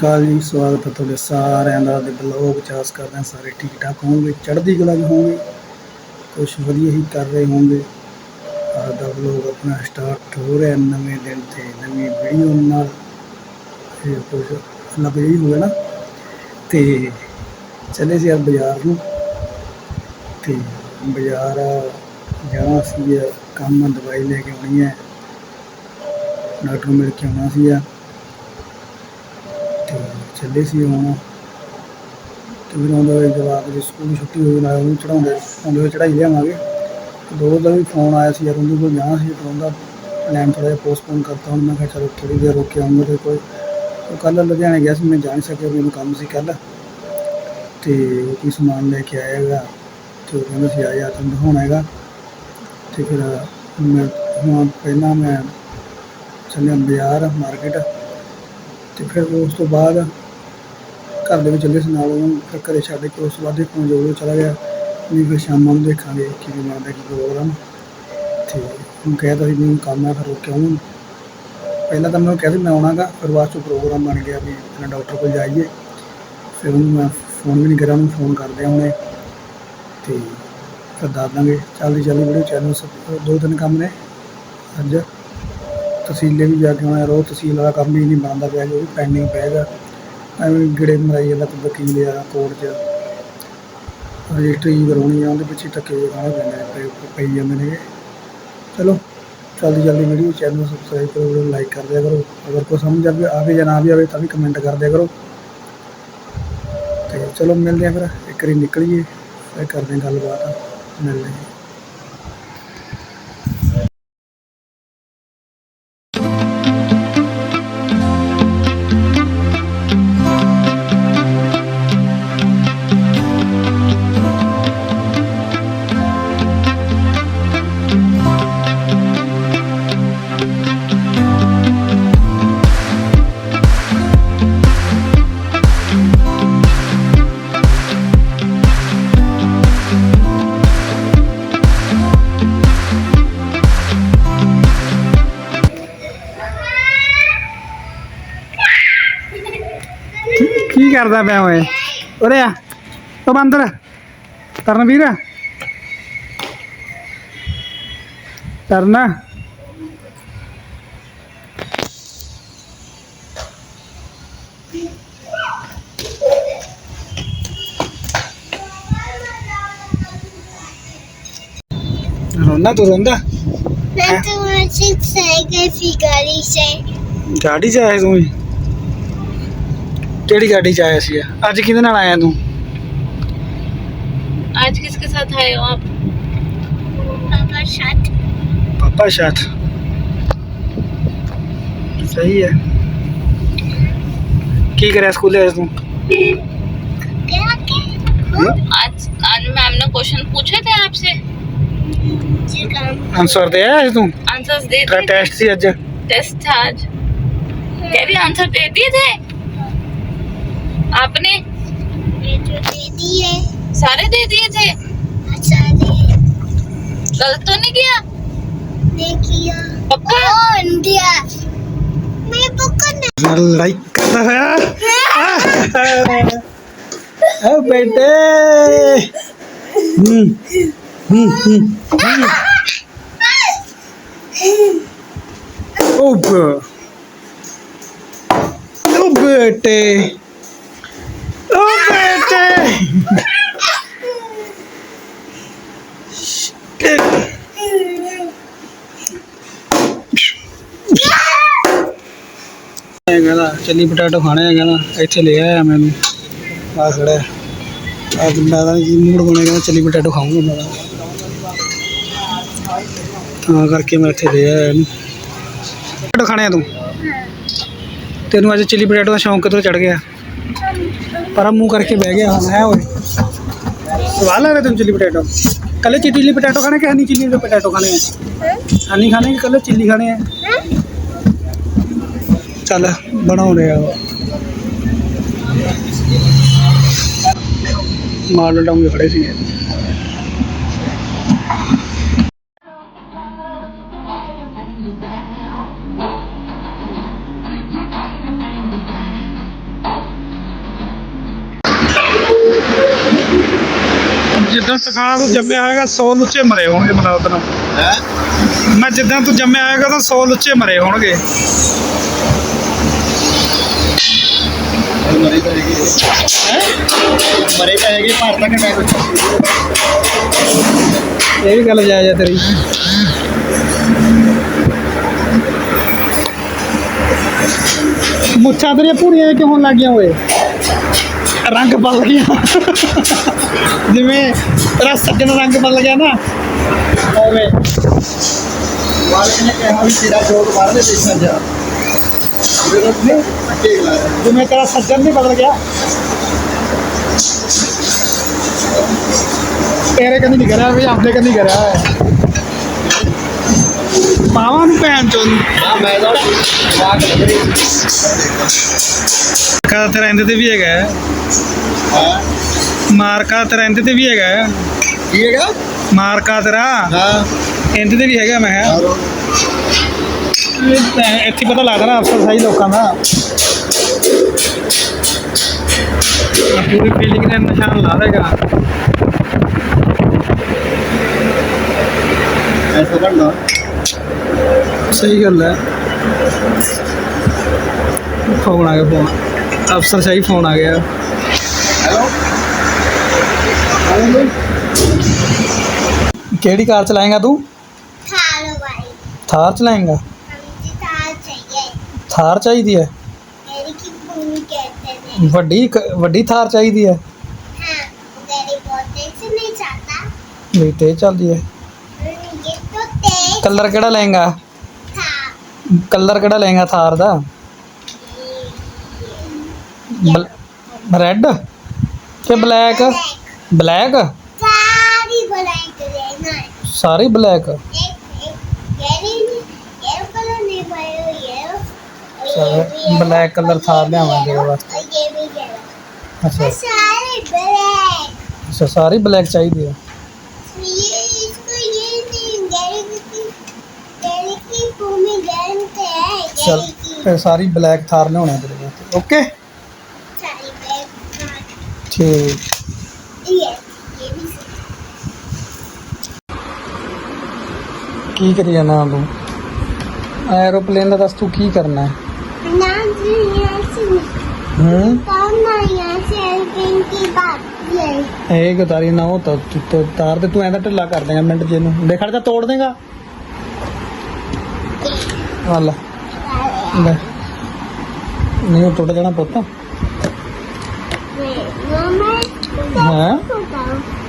ਕਾਲ ਜੀ, ਸਵਾਗਤ ਹੈ ਤੁਹਾਡੇ ਸਾਰਿਆਂ ਦਾ ਦੇ ਬਲੌਗ ਚਾਸ ਕਰਦੇ ਹਾਂ, ਸਾਰੇ ਠੀਕ ਠਾਕ ਹੋਣਗੇ ਚੜ੍ਹਦੀ ਕਲਾ 'ਚ ਹੋਣਗੇ ਕੁਝ ਵਧੀਆ ਹੀ ਕਰ ਰਹੇ ਹੋਣਗੇ ਦਾ ਬਲੌਗ ਆਪਣਾ ਸਟਾਰਟ ਹੋ ਰਿਹਾ ਨਵੇਂ ਦਿਨ ਤੇ, ਨਵੀਂ ਵੀਡੀਓ ਨਾਲ, ਇਹ ਕੁਝ ਲੱਗ ਰਹੀ ਹੋਵੇ ਨਾ। ਤੇ ਚਲੇ ਸੀ ਅੱਜ ਬਾਜ਼ਾਰ ਨੂੰ, ਤੇ ਬਾਜ਼ਾਰ ਜਾਣਾ ਸੀ ਕੰਮ ਦਵਾਈ ਲੈ ਕੇ ਆਉਣੀ ਹੈ, ਡਾਕਟਰ ਨੂੰ ਮਿਲ ਕੇ ਆਉਣਾ ਸੀ ਤੇ ਚੱਲੇ ਸੀ ਹੁਣ ਤੇ ਫਿਰ ਆਉਂਦਾ ਹੋਏ ਜਵਾਕ ਦੇ ਸਕੂਲ ਦੀ ਛੁੱਟੀ ਹੋਈ, ਨਾਲ ਉਹਨੂੰ ਚੜਾਉਂਦੇ ਆਉਂਦੇ ਹੋਏ ਚੜਾਈ ਲਿਆਵਾਂਗੇ। ਦੋ ਦਾ ਵੀ ਫੋਨ ਆਇਆ ਸੀ ਯਾਰ, ਉਹਦੇ ਕੋਲ ਜਾਣਾ ਸੀ ਪਰ ਉਹਦਾ ਪਲਾਨ ਥੋੜ੍ਹਾ ਜਿਹਾ ਪੋਸਟਪੋਨ ਕਰਤਾ। ਹੁਣ ਮੈਂ ਕਿਹਾ ਚਲੋ ਥੋੜ੍ਹੀ ਦੇਰ ਰੁਕ ਕੇ ਆਉਂਗਾ ਤੇ ਕੋਈ ਉਹ ਕੱਲ੍ਹ ਲੁਧਿਆਣੇ ਗਿਆ ਸੀ, ਮੈਂ ਜਾ ਨਹੀਂ ਸਕਿਆ, ਮੈਨੂੰ ਕੰਮ ਸੀ ਕੱਲ੍ਹ। ਤੇ ਉਹ ਕੋਈ ਸਮਾਨ ਲੈ ਕੇ ਆਇਆ ਹੈਗਾ। ਤੇ ਉਹ ਕਹਿੰਦਾ ਸੀ, ਆ ਜਾ, ਤੈਨੂੰ ਦਿਖਾਉਣਾ ਹੈਗਾ। ਤੇ ਫਿਰ ਮੈਂ ਹੁਣ ਪਹਿਲਾਂ ਮੈਂ ਚੱਲਿਆ ਬਾਜ਼ਾਰ ਮਾਰਕੀਟ ਤੇ ਫਿਰ ਉਸ ਤੋਂ ਬਾਅਦ ਘਰ ਦੇ ਵਿੱਚ ਚੱਲੇ ਸੀ, ਨਾਲ ਉਹਨੂੰ ਫਿਰ ਘਰੇ ਛੱਡ ਕੇ ਉਸ ਤੋਂ ਬਾਅਦ ਦੇਖਣ ਜੋ ਚਲਾ ਗਿਆ। ਵੀ ਫਿਰ ਸ਼ਾਮਾਂ ਨੂੰ ਦੇਖਾਂਗੇ ਕਿਵੇਂ ਬਣਦਾ, ਕੀ ਪ੍ਰੋਗਰਾਮ ਤੇ ਉਹਨੂੰ ਕਹਿਤਾ ਸੀ ਮੈਨੂੰ ਕੰਮ ਆ ਫਿਰ ਰੁਕ ਕੇ ਪਹਿਲਾਂ ਤਾਂ ਮੈਂ ਕਿਹਾ ਸੀ, ਮੈਂ ਆਉਣਾਗਾ, ਫਿਰ ਬਾਅਦ ਚੋਂ ਪ੍ਰੋਗਰਾਮ ਬਣ ਗਿਆ ਵੀ ਪਹਿਲਾਂ ਡਾਕਟਰ ਕੋਲ ਜਾਈਏ। ਫਿਰ ਉਹਨੂੰ ਮੈਂ ਫੋਨ ਵੀ ਨਹੀਂ ਕਰਿਆ, ਉਹਨੂੰ ਫੋਨ ਕਰਦੇ ਹੁਣੇ ਤੇ ਫਿਰ ਦੱਸ ਦਾਂਗੇ। ਚੱਲਦੀ ਚੱਲਦੀ ਵੀਡੀਓ ਚੈਨਲ ਦੋ ਤਿੰਨ ਕੰਮ ਨੇ। ਅੱਜ ਤਹਿਸੀਲੇ ਵੀ ਜਾ ਕੇ ਆਉਣਾ ਰੋ ਤਹਿਸੀਲ ਵਾਲਾ ਕੰਮ ਹੀ ਨਹੀਂ ਬਣਦਾ ਪਿਆ, ਜੋ ਵੀ ਪੈਂਡਿੰਗ ਪਏਗਾ ਐਵੇਂ ਗਿੜੇ ਮਰਾਈ ਜਾਂਦਾ ਕੋਈ ਵਕੀਲ ਆ ਕੋਰਟ 'ਚ। ਰਜਿਸਟਰੀ ਕਰਾਉਣੀ ਆ, ਉਹਦੇ ਪਿੱਛੇ ਧੱਕੇ ਜਿਹੇ ਖਾਣੇ ਪੈਂਦੇ ਨੇ ਪਏ- ਪਈ ਜਾਂਦੇ ਨੇ। ਚਲੋ ਜਲਦੀ ਜਲਦੀ ਵੀਡੀਓ ਚੈਨਲ ਨੂੰ ਸਬਸਕ੍ਰਾਈਬ ਕਰੋ ਵੀਡੀਓ ਲਾਈਕ ਕਰ ਦਿਆ ਕਰੋ। ਅਗਰ ਕੋਈ ਸਮਝ ਆਵੇ ਆਵੇ ਜਾਂ ਨਾ ਵੀ ਆਵੇ ਤਾਂ ਵੀ ਕਮੈਂਟ ਕਰ ਦਿਆ ਕਰੋ। ਤੇ ਚਲੋ ਮਿਲਦੇ ਆ ਫਿਰ, ਇੱਕ ਵਾਰੀ ਨਿਕਲੀਏ, ਫਿਰ ਕਰਦੇ ਹਾਂ ਗੱਲਬਾਤ। ਮਿਲਦੇ ਹਾਂ ਕਰਦਾ ਪਿਆ ਓਏ। ਉਰੇ ਆ। ਉਹ ਬੰਦਰ ਤਰਨਵੀਰ। ਤਰਨਾ। રોના તો રોંદા મેં તો મને છે સાયકલ ફી ગાડી છે ગાડી જાય તું ਕਿਹੜੀ ਗਾੜੀ 'ਚ ਆਇਆ ਸੀ ਅੱਜ ਕਿਹਦੇ ਨਾਲ ਆਇਆ ਤੂੰ आज किसके साथ आए हो आप पापा साथ ਪਾਪਾ ਸਾਥ ਸਹੀ ਹੈ ਕੀ ਕਰਿਆ ਸਕੂਲੇ ਅੱਜ ਤੂੰ क्या के आज आज मैम ने क्वेश्चन पूछे थे आपसे जी काम ਆਨਸਰ ਦੇ ਆਇਆ ਅੱਜ ਤੂੰ आंसर्स दे ਤੇਰਾ दिए ਟੈਸਟ ਸੀ ਅੱਜ टेस्ट था आज कह रही आंसर दे दिए थे आपने? दे सारे दे दिए थे? अच्छा गलत तो नहीं किया? नहीं किया। पक्का? लाइक कर रहा है। बेटे। हम्म हम्म हम्म, हम्म। ओ बेटे। ਕਹਿੰਦਾ ਚਿੱਲੀ ਪਟਾਟੋ ਖਾਣੇ ਹੈ ਕਹਿੰਦਾ, ਇੱਥੇ ਲੈ ਆਇਆ ਮੈਨੂੰ। ਆ ਖੜਾ ਅੱਜ ਮੈਂ ਤਾਂ ਕੀ ਮੂਡ ਬਣੇ ਕਹਿੰਦਾ ਚਿੱਲੀ ਪਟਾਟੋ ਖਾਊਂਗਾ ਮੈਂ ਤਾਂ। ਕਰਕੇ ਮੈਂ ਇੱਥੇ ਲੈ ਆਇਆ ਇਹਨੂੰ। ਪਟਾਟੋ ਖਾਣੇ ਆ ਤੂੰ? ਤੈਨੂੰ ਅੱਜ ਚਿੱਲੀ ਪਟਾਟੋ ਦਾ ਸ਼ੌਂਕ ਕਿੱਥੋਂ ਚੜ ਗਿਆ? ਪਰ ਮੂੰਹ ਕਰਕੇ ਬਹਿ ਗਿਆ ਹੁਣ, ਹੈ ਓਏ। ਸਵਾਲ ਆ ਰਿਹਾ ਤੈਨੂੰ ਚਿੱਲੀ ਪਟਾਟੋ ਕੱਲੇ ਚਿੱਲੀ ਪਟਾਟੋ ਖਾਣੇ ਕਿ ਹਨੀ ਚਿੱਲੀ ਪਟਾਟੋ ਖਾਣੇ ਆ? ਹਨੀ ਖਾਣੇ ਕਿ ਕੱਲੇ ਚਿੱਲੀ ਖਾਣੇ ਆ? ਚੱਲ ਬਣਾਉ ਰਿਹਾ ਮਾਡਲ ਡਾਊਨ ਖੜੇ ਸੀ। ਜਿੱਦਾਂ ਤਖਾਂ ਤੂੰ ਜੰਮਿਆ ਹੋਏਗਾ 100 ਲੁੱਚੇ ਮਰੇ ਹੋਣਗੇ ਮਤਲਬ ਤੈਨੂੰ ਹੈ? ਮੈਂ ਜਿੱਦਾਂ ਤੂੰ ਜੰਮਿਆ ਹੋਏਗਾ ਤਾਂ 100 ਲੁੱਚੇ ਮਰੇ ਹੋਣਗੇ। ਮਰੇ ਤਾਂ ਹੈਗੇ। ਮਰੇ ਤਾਂ ਹੈਗੇ ਭਾਰਤ ਦਾ ਘਟਾ ਇਹ ਵੀ ਗੱਲ ਜਾਇਜ਼ ਹੈ ਤੇਰੀ। ਮੁੱਛਾਂ ਤੇਰੀਆਂ ਪੂਰੀਆਂ ਕਿਉਂ ਹੋਣ ਲੱਗੀਆਂ ਓਏ? ਰੰਗ ਬਦਲ ਗਿਆ। ਜਿਵੇਂ ਤੇਰਾ ਸੱਜਣ ਰੰਗ ਬਦਲ ਗਿਆ ਨਾ। ਓਵੇਂ ਮਾਲਕ ਨੇ ਕਿਹਾ ਵੀ ਤੇਰਾ ਜੋਗ ਬਾਹਰਲੇ ਦੇਸ਼ਾਂ 'ਚ ਵਿਰੋਧ ਨੇ ਅੱਗੇ ਲਾਇਆ ਜਿਵੇਂ ਤੇਰਾ ਸੱਜਣ ਨਹੀਂ ਬਦਲ ਗਿਆ। ਤੇਰੇ ਕੰਨੀ ਨਹੀਂ ਕਰਿਆ ਵੀ ਆਪਣੇ ਕੰਨੀ ਕਰਿਆ ਹੈ ਮਾਵਾਂ ਨੂੰ ਭੈਣ ਚੋਂ ਹਾਂ, ਮੈਂ ਤਾਂ ਵਾਕ ਲੱਗ ਰਹੀ ਮਾਰਕਾ ਤੇਰਾ ਇਹਦੇ ਤੇ ਵੀ ਹੈਗਾ ਹੈ। ਮਾਰਕਾ ਤੇਰਾ ਇਹਦੇ ਤੇ ਵੀ ਹੈਗਾ ਹੈ। ਕੀ ਹੈਗਾ? ਮਾਰਕਾ ਤੇਰਾ। ਹਾਂ। ਇਹਦੇ ਤੇ ਵੀ ਹੈਗਾ ਮੈਂ ਕਿਹਾ। ਇਹ ਤਾਂ ਇੱਥੇ ਪਤਾ ਲੱਗਦਾ ਨਾ ਅਫਸਰ ਸਹੀ ਲੋਕਾਂ ਦਾ। ਆਹ ਪੂਰੀ ਫੀਲਿੰਗ ਦੇ ਨਿਸ਼ਾਨ ਲਾ ਦੇਗਾ ਐਸਾ ਬਣਨਾ ਸਹੀ ਗੱਲ ਹੈ। ਫੋਨ ਆ ਗਿਆ ਫੋਨ। ਅਫਸਰ ਸਹੀ ਫੋਨ ਆ ਗਿਆ ਹੈਲੋ ਕਿਹੜੀ ਕਾਰ ਚਲਾਏਗਾ ਤੂੰ थारो भाई ਥਾਰ ਚਲਾਏਗਾ मुझे थार चाहिए ਥਾਰ ਚਾਹੀਦੀ ਹੈ मेरी की भूमि कहते हैं ਵੱਡੀ ਕ- ਵੱਡੀ ਥਾਰ ਚਾਹੀਦੀ ਹੈ हाँ मेरी बहुत तेज से नहीं चाहता ਵੀ ਤੇਜ਼ ਚੱਲਦੀ ਹੈ ये तो तेज ਕਲਰ ਕਿਹੜਾ ਲਏਗਾ था ਕਲਰ ਕਿਹੜਾ ਲਏਗਾ ਥਾਰ ਦਾ रेड के ब्लैक ब्लैक सारी ब्लैक ब्लैक कलर था लिया अच्छा अच्छा सारी ब्लैक चाहिए चल सारी ब्लैक थार लिया ओके ਕੀ ਕਰੀ ਜਾਣਾ ਤੂੰ? ਐਰੋਪਲੇਨ ਦਾ ਦੱਸ ਤੂੰ ਕੀ ਕਰਨਾ? ਹੈ? ਹੂੰ ਇਹ ਗਤਾਰੀ ਨਾ ਹੋ ਤਾਂ ਤੂੰ ਤਾਂ ਤਾਰ ਤੇ ਤੂੰ ਐਂ ਢਿੱਲਾ ਕਰ ਦੇਗਾ ਮਿੰਟ ਜੇ ਨੂੰ। ਦੇਖੜ ਤਾਂ ਤੋੜ ਦੇਗਾ। ਆ ਨਹੀਂ, ਉਹ ਟੁੱਟ ਜਾਣਾ ਪੁੱਤ। 我们先不等。